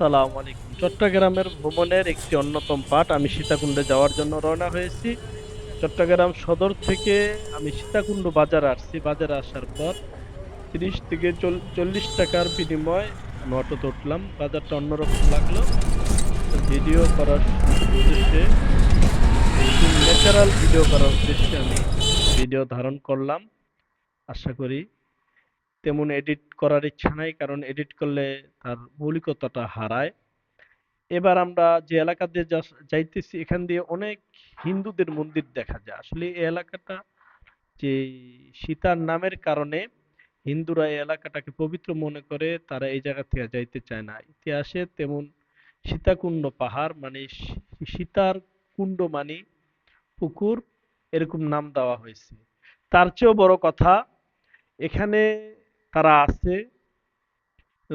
আসসালামু আলাইকুম। চট্টগ্রামের ভ্রমণের একটি অন্যতম পার্ট আমি সীতাকুণ্ডে যাওয়ার জন্য রওনা হয়েছি। চট্টগ্রাম সদর থেকে আমি সীতাকুণ্ড বাজার আসছি। বাজারে আসার পর তিরিশ থেকে চল- চল্লিশ টাকার বিনিময় আমি অটোতে উঠলাম। বাজারটা অন্যরকম লাগল। ভিডিও করার উদ্দেশ্যে ন্যাচারাল ভিডিও করার উদ্দেশ্যে আমি ভিডিও ধারণ করলাম। আশা করি তেমন এডিট করার ইচ্ছা নাই, কারণ এডিট করলে তার মৌলিকতাটা হারায়। এবার আমরা যে এলাকা দিয়ে যাইতেছি, এখান দিয়ে অনেক হিন্দুদের মন্দির দেখা যায়। আসলে এই এলাকাটা যে সীতার নামের কারণে হিন্দুরা এই এলাকাটাকে পবিত্র মনে করে, তারা এই জায়গা থেকে যাইতে চায় না। ইতিহাসে তেমন সীতাকুণ্ড পাহাড় মানে সীতার কুণ্ড মানে পুকুর, এরকম নাম দেওয়া হয়েছে। তার চেয়েও বড় কথা, এখানে তারা আছে।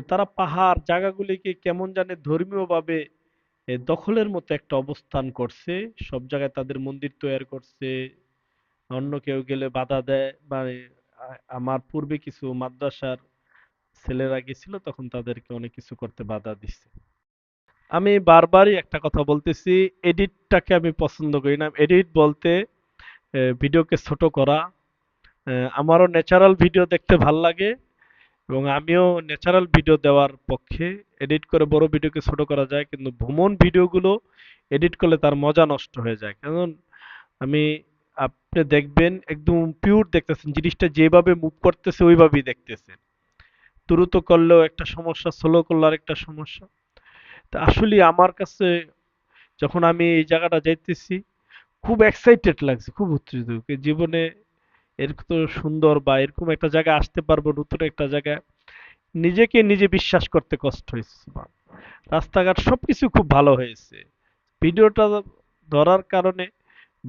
তারা পাহাড় জায়গাগুলিকে কেমন জানে ধর্মীয়ভাবে দখলের মতো একটা অবস্থান করছে। সব জায়গায় তাদের মন্দির তৈরি করছে। অন্য কেউ গেলে বাধা দেয়। মানে আমার পূর্বে কিছু মাদ্রাসার ছেলেরা গেছিল, তখন তাদেরকে অনেক কিছু করতে বাধা দিচ্ছে। আমি বারবারই একটা কথা বলতেছি, এডিটটাকে আমি পছন্দ করি না। এডিট বলতে ভিডিওকে ছোট করা। আমারও ন্যাচারাল ভিডিও দেখতে ভালো লাগে। এবং আমিও ন্যাচারাল ভিডিও দেওয়ার পক্ষে এডিট করে বড় ভিডিওকে ছোট করা যায়, কিন্তু ভ্রমণ ভিডিওগুলো এডিট করলে তার মজা নষ্ট হয়ে যায়। কারণ আমি, আপনি দেখবেন একদম পিওর দেখতেছেন, জিনিসটা যেভাবে মুভ করতেছে, ওইভাবেই দেখতেছেন। দ্রুত করলেও একটা সমস্যা স্লো করলে আরেকটা সমস্যা। তা আসলে আমার কাছে যখন আমি এই জায়গাটা যাইতেছি, খুব এক্সাইটেড লাগছে, খুব উত্তেজিত। জীবনে এরকম তো সুন্দর বা এরকম একটা জায়গায় আসতে পারব, নতুন একটা জায়গায়। নিজেকে নিজে বিশ্বাস করতে কষ্ট হয়েছে রাস্তাঘাট সবকিছু খুব ভালো হয়েছে। ভিডিওটা ধরার কারণে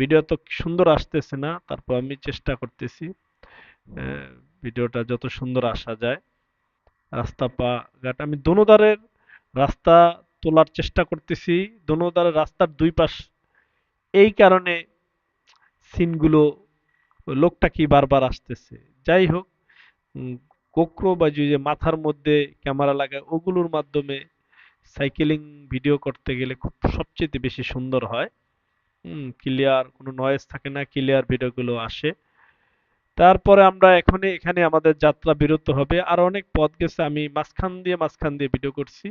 ভিডিও তো সুন্দর আসতেছে না, তারপর আমি চেষ্টা করতেছি ভিডিওটা যত সুন্দর আসা যায়। রাস্তা পা ঘাট, আমি দোনো ধারের রাস্তা তোলার চেষ্টা করতেছি। দোনো ধারের রাস্তার দুই পাশ এই কারণে সিনগুলো লোকটা কি বারবার আসতেছে? যাই হোক গোপ্রো বা যে মাথার মধ্যে ক্যামেরা লাগায়, ওগুলোর মাধ্যমে সাইকেলিং ভিডিও করতে গেলে খুব সবচেয়ে বেশি সুন্দর হয়। ক্লিয়ার কোনো নয়েজ থাকে না, ক্লিয়ার ভিডিওগুলো আসে। তারপরে আমরা এখন এখানে আমাদের যাত্রা বিরত হবে। আর অনেক পথ গেছে, আমি মাঝখান দিয়ে মাঝখান দিয়ে ভিডিও করছি।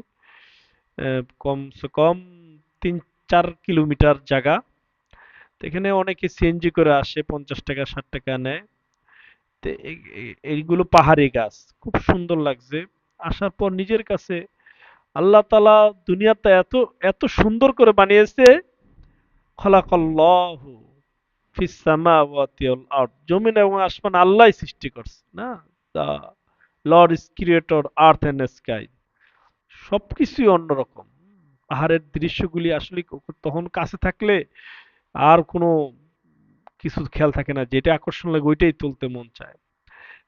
কমসে কম তিন, চার কিলোমিটার জায়গা। এখানে অনেকে সিএনজি করে আসে, পঞ্চাশ টাকা, ষাট টাকা নেয়। তো এই- এই- এইগুলো পাহাড়ি গাছ, খুব সুন্দর লাগছে। আসার পর নিজের কাছে আল্লাহ তালা দুনিয়াটা এত এত সুন্দর করে বানিয়েছে, খলাকাল্লাহু জমিন এবং আসমান আল্লাহই সৃষ্টি করছে, না? The lord is creator earth and sky. সবকিছুই অন্যরকম। পাহাড়ের দৃশ্যগুলি আসলে তখন কাছে থাকলে আর কোনো কিছু খেয়াল থাকে না, যেটা আকর্ষণ লাগে ওইটাই তুলতে মন চায়।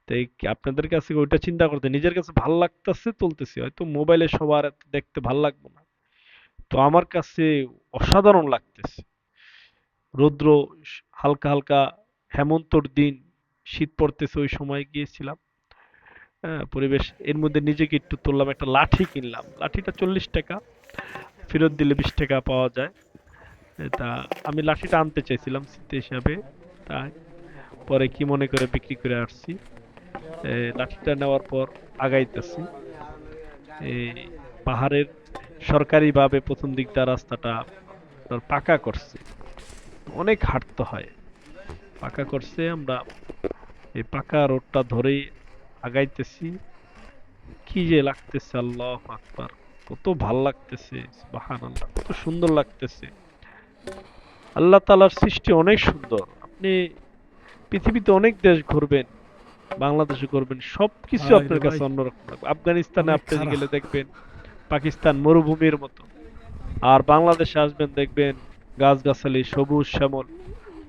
তাই আপনাদের কাছে ওইটা চিন্তা করতে নিজের কাছে ভালো লাগতেছে তুলতেছি, হয়তো মোবাইলে সবার দেখতে ভালো লাগবে না। তো আমার কাছে অসাধারণ লাগতেছে। রৌদ্র হালকা হালকা হেমন্তর দিন, শীত পড়তেছে ওই সময় গিয়েছিলাম। পরিবেশ, এর মধ্যে নিজেকে একটু তুললাম, একটা লাঠি কিনলাম। লাঠিটা চল্লিশ টাকা, ফেরত দিলে বিশ টাকা পাওয়া যায়। তা আমি লাঠিটা আনতে চাইছিলাম স্মৃতি হিসাবে, তা পরে কি মনে করে বিক্রি করে আসছি লাঠিটা নেওয়ার পর আগাইতেছি। এই পাহাড়ের সরকারিভাবে প্রথম দিকটা রাস্তাটা আপনার পাকা করছে। অনেক হাঁটতে হয়। পাকা করছে, আমরা এই পাকা রোডটা ধরেই আগাইতেছি। কি যে লাগতেছে, আল্লাহ আকবার। কত ভালো লাগতেছে, সুবহানাল্লাহ, কত সুন্দর লাগতেছে। আল্লাহ তাআলার সৃষ্টি অনেক সুন্দর। আপনি পৃথিবীতে অনেক দেশ ঘুরবেন বাংলাদেশে ঘুরবেন সবকিছু আপনার কাছে অন্যরকম লাগবে। আফগানিস্তানে আপনি গেলে দেখবেন পাকিস্তান মরুভূমির মতো। আর বাংলাদেশে আসবেন দেখবেন গাছগাছালি সবুজ শ্যামল।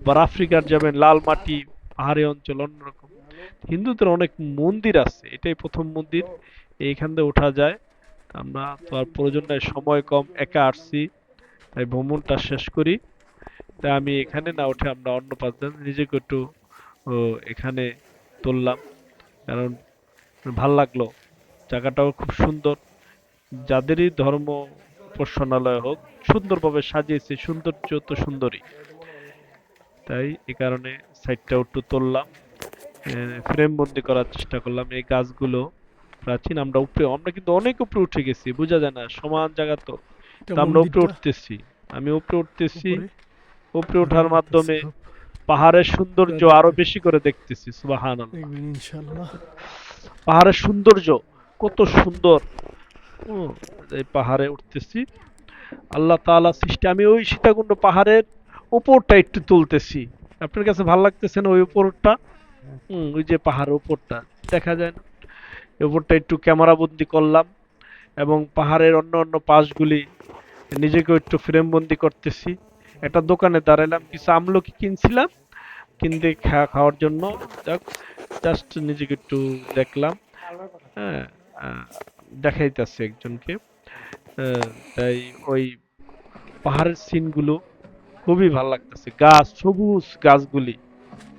বা আফ্রিকার যাবেন লাল মাটি পাহাড়ি অঞ্চল অন্যরকম। হিন্দুদের অনেক মন্দির আছে এটাই প্রথম মন্দির। এইখান দিয়ে ওঠা যায়। আমরা তো আর প্রয়োজন নাই সময় কম একা আসছি। তাই ভ্রমণটা শেষ করি। তাই আমি এখানে না উঠে আমরা অন্য পাঁচজন নিজেকে একটু এখানে তুললাম। কারণ ভালো লাগল। জায়গাটাও খুব সুন্দর। যাদেরই ধর্ম উপাসনালয় হোক, সুন্দরভাবে সাজিয়েছে, সৌন্দর্য তো সুন্দরী তাই এই কারণে সাইডটা একটু তুললাম। ফ্রেম বন্দি করার চেষ্টা করলাম। এই গাছগুলো প্রাচীন, আমরা উপরে, আমরা কিন্তু অনেক উপরে উঠে গেছি, বোঝা যায় না। সমান জায়গা তো। তা আমরা উপরে উঠতেছি। আমি উপরে উঠতেছি। উপরে। ওঠার মাধ্যমে পাহাড়ের সৌন্দর্য আরও বেশি করে দেখতেছি সুবাহান ইনশাআল্লাহ। পাহাড়ের সৌন্দর্য কত সুন্দর। এই পাহাড়ে উঠতেছি। আল্লাহ তাআলা সৃষ্টি আমি ওই সীতাকুণ্ড পাহাড়ের উপরটা একটু তুলতেছি। আপনার কাছে ভালো লাগতেছে না ওই উপরটা? হুম ওই যে পাহাড়ের উপরটা। দেখা যায় না। উপরটা একটু ক্যামেরা বন্দি করলাম এবং পাহাড়ের অন্য অন্য পাশগুলি নিজেকে একটু ফ্রেম বন্দি করতেছি। একটা দোকানে দাঁড়ালাম কিছু আমলকি কিনছিলাম, কিনতে খাওয়ার জন্য। জাস্ট নিজেকে একটু দেখলাম। হ্যাঁ দেখাইতেছে একজনকে। তাই ওই পাহাড়ের সিনগুলো খুবই ভালো লাগতেছে। গাছ, সবুজ গাছগুলি।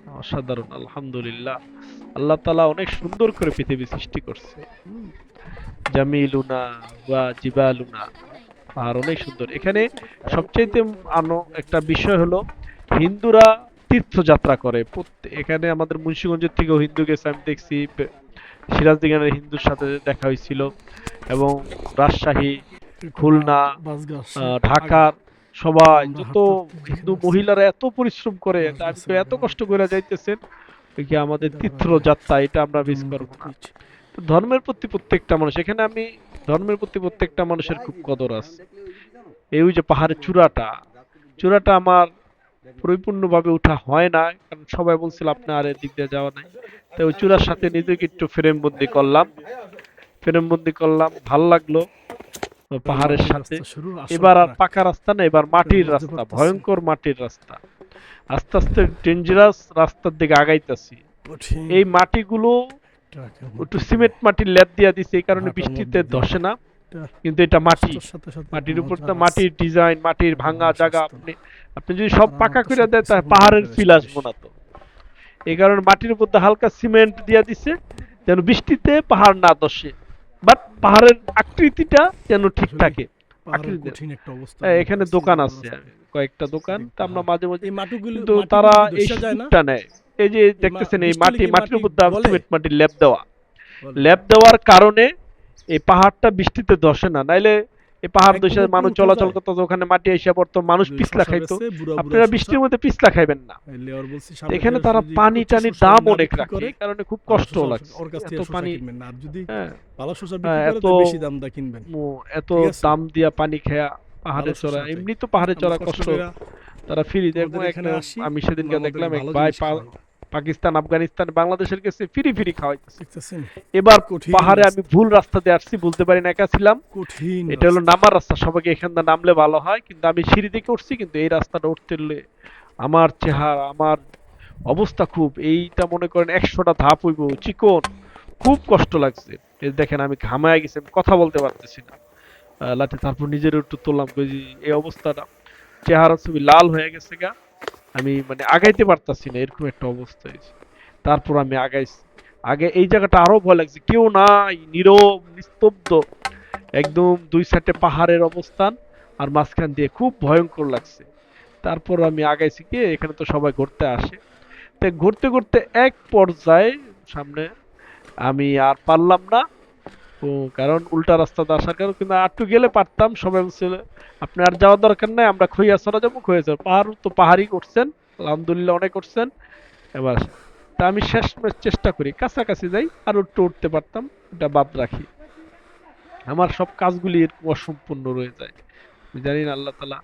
অসাধারণ, আলহামদুলিল্লাহ। আল্লাহ তাআলা অনেক সুন্দর করে পৃথিবী সৃষ্টি করছে। জামিলুনা ওয়া জিবালুনা। পাহাড় অনেক সুন্দর। এখানে আনো একটা বিষয় হলো হিন্দুরা তীর্থযাত্রা করে। এখানে আমাদের মুন্সিগঞ্জের থেকেও হিন্দু গেছে আমি দেখছি সিরাজদিগানের হিন্দুর সাথে দেখা হয়েছিল। এবং রাজশাহী খুলনা, ঢাকার সবাই যত হিন্দু মহিলারা এত পরিশ্রম করে এত কষ্ট করে যাইতেছেন কি আমাদের তীর্থযাত্রা এটা আমরা মিস করব না। তো ধর্মের প্রতি প্রত্যেকটা মানুষ। এখানে আমি ধর্মের প্রতি প্রত্যেকটা মানুষের খুব কদর আছে। এই ওই যে পাহাড়ের চূড়াটা চূড়াটা আমার পরিপূর্ণভাবে ওঠা হয় না কারণ সবাই বলছিল আপনি আর এদিক দিয়ে যাওয়া নাই। তাই ওই চূড়ার সাথে নিজেকে একটু ফ্রেম বন্দি করলাম। ফ্রেম বন্দি করলাম ভালো লাগল পাহাড়ের সাথে। এবার আর পাকা রাস্তা না এবার মাটির রাস্তা ভয়ঙ্কর মাটির রাস্তা। আস্তে আস্তে ডেঞ্জারাস রাস্তার দিকে আগাইতেছি। এই মাটিগুলো একটু সিমেন্ট মাটির লেপ দিয়া দিছে এই কারণে বৃষ্টিতে ধসে না কিন্তু এটা মাটি। মাটির উপর তো মাটির ডিজাইন মাটির ভাঙা জায়গা আপনি আপনি যদি সব পাকা করে দেয় তাহলে পাহাড়ের ফিল আসব না তো। এই কারণে মাটির উপর দিয়ে হালকা সিমেন্ট দিয়া দিছে যেন বৃষ্টিতে পাহাড় না ধসে। বাট পাহাড়ের আকৃতিটা যেন ঠিক থাকে। হ্যাঁ, এখানে দোকান আছে কয়েকটা দোকান। তা আমরা মাঝে মাঝে এই মাটিগুলো তারা এই সুযোগটা নেয়। এই যে দেখতেছেন এই মাটি মাটির উপর দাম সিমেন্ট মাটির লেপ দেওয়া। লেপ দেওয়ার কারণে এই পাহাড়টা বৃষ্টিতে ধসে না। নাইলে এই পাহাড় উপরে মানুষ চলাচল। করতো ওখানে মাটি এসে পড়তো মানুষ পিছলা খাইতো। আপনারা বৃষ্টির মধ্যে পিছলা খাইবেন না। এখানে তারা পানি শশা দাম অনেক রাখে এই কারণে খুব কষ্ট লাগছে। থেকে এত পানি কিনবেন না। আর যদি হ্যাঁ। হ্যাঁ, এত- বেশি দাম দা কিনবেন। ও, এত দাম দিয়া পানি খেয়া পাহাড়ে চড়া এমনি তো পাহাড়ে চড়া কষ্ট তারা ফ্রি দেখব এখানে আমি সেদিনকে দেখলাম এক ভাই। পাকিস্তান আফগানিস্তান বাংলাদেশের কাছে ফ্রি ফ্রি খাওয়াইতেছে। এবার পাহাড়ে আমি ভুল রাস্তা দিয়ে আসছি বুঝতে পারি না একা ছিলাম। এটা হলো নামার রাস্তা সবাইকে এখান দিয়ে নামলে ভালো হয় কিন্তু আমি সিঁড়ি দিকে উঠছি কিন্তু এই রাস্তাটা উঠতে হলে আমার চেহারা আমার অবস্থা খুব এইটা মনে করেন একশোটা ধাপ হইব চিকন খুব কষ্ট লাগছে। এই দেখেন আমি ঘামায় গেছি আমি কথা বলতে পারতেছি না। লাঠি তারপর নিজের একটু তুললাম এই অবস্থাটা। চেহারা ছবি লাল হয়ে গেছে গা। আমি মানে আগাইতে পারতাছি না, এরকম একটা অবস্থা হয়েছে তারপর আমি আগাইছি। আগে এই জায়গাটা আরও ভয় লাগছে। কেউ নাই, নীরব, নিস্তব্ধ, একদম দুই সাইডে পাহাড়ের অবস্থান আর মাঝখান দিয়ে খুব ভয়ঙ্কর লাগছে। তারপর আমি আগাইছি কি এখানে তো সবাই ঘুরতে আসে। তো ঘুরতে ঘুরতে এক পর্যায়ে সামনে আমি আর পারলাম না। কারণ উল্টা রাস্তা রাস্তাতে আসার কারণ কিন্তু আর একটু গেলে পারতাম সবাই বলছিল আপনি আর যাওয়ার দরকার নাই আমরা খইয়াছড়া যাব খইয়াছড়া পাহাড় তো পাহাড়ই করছেন আলহামদুলিল্লাহ অনেক করছেন। এবার তা আমি শেষ চেষ্টা করি কাছাকাছি যাই আর একটু উঠতে পারতাম এটা বাদ রাখি। আমার সব কাজগুলি এরকম অসম্পূর্ণ রয়ে যায়। আমি জানি না আল্লাহ তালা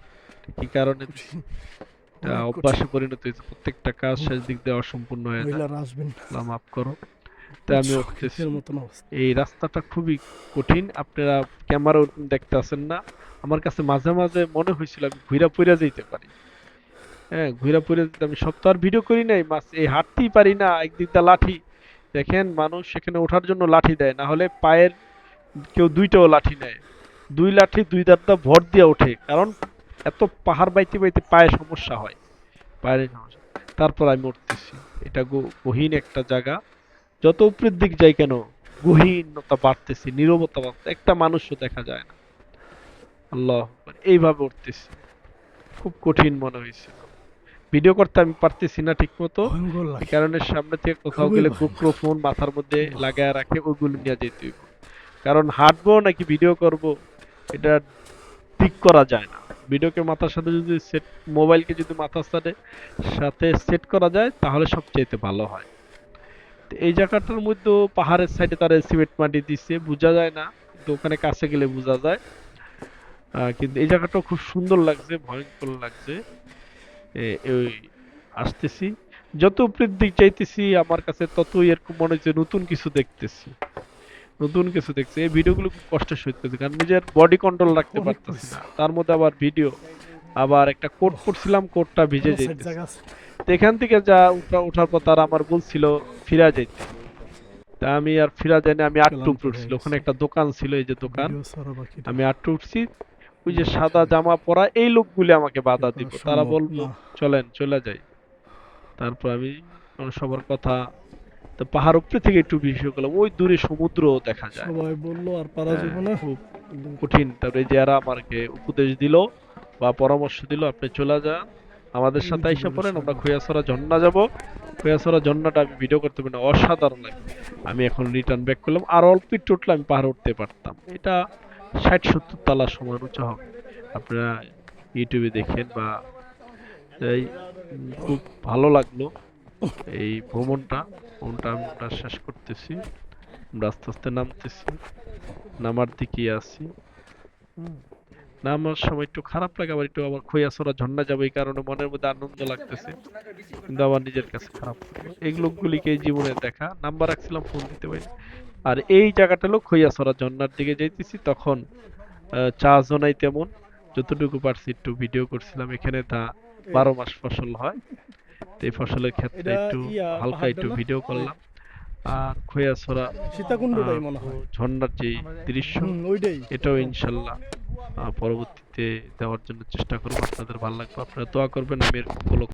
কি কারণে। অভ্যাসে পরিণত হয়েছে। প্রত্যেকটা কাজ শেষ দিক দিয়ে অসম্পূর্ণ হয়ে যায়। আল্লাহ মাফ করো। আমি অবস্থা। এই রাস্তাটা খুবই কঠিন। আপনারা ক্যামেরা দেখতে আসেন না। আমার কাছে মাঝে মাঝে মনে হয়েছিল আমি ঘুরা পুরা যেতে পারি। হ্যাঁ ঘুরা পুরা যেতে আমি সব তো আর ভিডিও করি নাই মাছ এই হাঁটতেই পারি না একদিক দা লাঠি। দেখেন মানুষ সেখানে ওঠার জন্য লাঠি দেয় না হলে পায়ের কেউ দুইটাও লাঠি নেয়। দুই লাঠি দুই দাঁতটা ভর দিয়ে ওঠে কারণ এত পাহাড় বাইতে বাইতে পায়ে সমস্যা হয়। পায়ের সমস্যা তারপর আমি উঠতেছি। এটা গহীন একটা জায়গা। যত উপরের দিক যাই কেন গহীনতা বাড়তেছে নীরবতা বাড়তেছে একটা মানুষও দেখা যায় না। আল্লাহ এইভাবে উঠতেছি। খুব কঠিন মনে হয়েছিল ভিডিও করতে আমি পারতেছি না ঠিক মতো ভয়ঙ্কর এই লাগে। কারণে সামনে থেকে কোথাও গেলে। গোপ্রো ফোন মাথার মধ্যে লাগায় রাখে ওগুলো নিয়ে যেতে হইব। কারণ হাঁটবো নাকি ভিডিও করব এটা ঠিক করা যায় না। ভিডিওকে মাথার সাথে যদি সেট মোবাইলকে যদি মাথার সাথে সাথে সেট করা যায় তাহলে সবচেয়ে ভালো হয়। এই জায়গাটার মধ্যে পাহাড়ের সাইডে তারা সিমেন্ট মাটি দিচ্ছে বোঝা যায় না কিন্তু ওখানে কাছে গেলে বোঝা যায়। কিন্তু এই জায়গাটাও খুব সুন্দর লাগছে ভয়ঙ্কর লাগছে। ওই আসতেছি। যত দিক চাইতেছি আমার কাছে ততই এরকম মনে হচ্ছে নতুন কিছু দেখতেছি। নতুন কিছু দেখছি। এই ভিডিওগুলো খুব কষ্ট সইতেছে কারণ নিজের বডি কন্ট্রোল রাখতে পারতেছি না। তার মধ্যে আবার ভিডিও আবার একটা কোট পরছিলাম কোটটা ভিজে কোনো side যেতেছে জায়গা আছে? তো এখান থেকে যা উঠা ওঠার পর তারা আমার বলছিল ফিরা যাইতে। তা আমি আর ফিরা যাইনি আমি আটটু উঠছিল ওখানে একটা দোকান ছিল এই যে দোকান। আমি আটটু উঠছি ওই যে সাদা জামা পরা এই লোকগুলি আমাকে বাধা দিব। তারা বলব চলেন চলে যাই। তারপর আমি সবার কথা তো পাহাড় উপরে থেকে একটু বিষয় করলাম ওই দূরে সমুদ্র দেখা যায়। সবাই বলল আর পারা হ্যাঁ, যাবে না? খুব কঠিন। তারপরে যে যারা আমাকে উপদেশ দিল বা পরামর্শ দিল আপনি চলে যান। আমাদের সাথে আইসা পড়েন আমরা। খৈয়াছড়া ঝর্ণা যাব। খৈয়াছড়া ঝর্ণাটা আমি ভিডিও করতে পারি না অসাধারণ লাগে। আমি এখন রিটার্ন ব্যাক করলাম আর অল্প একটু উঠলে আমি পাহাড় উঠতে পারতাম। এটা ষাট সত্তর তলা সমান উঁচা হবে। আপনারা ইউটিউবে দেখেন বা এই খুব ভালো লাগল এই ভ্রমণটা। ভ্রমণটা আমরা শেষ করতেছি। আমরা আস্তে আস্তে নামতেছি। নামার দিকে আছি। হুম। নামার সময় একটু খারাপ লাগে আবার একটু আবার খৈয়াছড়া ঝর্ণা যাবে এই কারণে মনের মধ্যে আনন্দ লাগতেছে। কিন্তু আবার নিজের কাছে খারাপ লাগে। এই লোকগুলিকে জীবনে দেখা নাম্বার রাখছিলাম ফোন দিতে পারি। আর এই জায়গাটা হলো খৈয়াছড়া ঝর্ণার দিকে যাইতেছি তখন আহ, চার্জও নাই তেমন যতটুকু পারছি একটু ভিডিও করছিলাম এখানে তা বারো মাস ফসল হয়। তো এই ফসলের ক্ষেত্রে একটু হালকা একটু ভিডিও করলাম। আর খৈয়াছড়া মনে হয়। ঝর্ণার যে দৃশ্য এটাও ইনশাল্লাহ পরবর্তীতে দেওয়ার জন্য চেষ্টা করব। আপনাদের ভালো লাগবে আপনারা দোয়া করবেন। আমি এরকম উপলক্ষ